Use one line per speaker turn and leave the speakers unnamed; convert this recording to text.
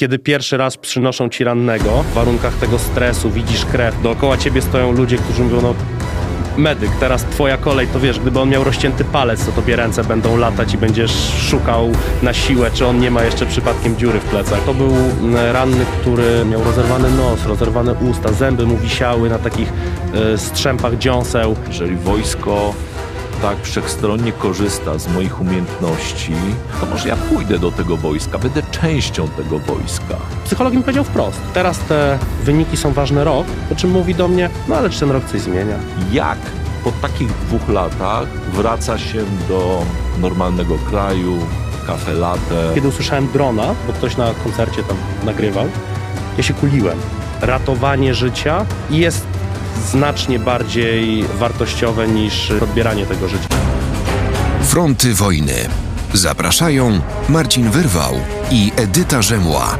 Kiedy pierwszy raz przynoszą ci rannego, w warunkach tego stresu, widzisz krew, dookoła ciebie stoją ludzie, którzy mówią, no medyk, teraz twoja kolej, to wiesz, gdyby on miał rozcięty palec, to tobie ręce będą latać i będziesz szukał na siłę, czy on nie ma jeszcze przypadkiem dziury w plecach. To był mm, ranny, który miał rozerwany nos, rozerwane usta, zęby mu wisiały na takich y, strzępach dziąseł.
Jeżeli wojsko tak wszechstronnie korzysta z moich umiejętności, to może ja pójdę do tego wojska, będę częścią tego wojska.
Psycholog mi powiedział wprost, teraz te wyniki są ważne rok, po czym mówi do mnie, no ale czy ten rok coś zmienia?
Jak po takich dwóch latach wraca się do normalnego kraju, kafe latte?
Kiedy usłyszałem drona, bo ktoś na koncercie tam nagrywał, ja się kuliłem. Ratowanie życia jest znacznie bardziej wartościowe niż odbieranie tego życia.
Fronty wojny. Zapraszają Marcin Wyrwał i Edyta Rzemła.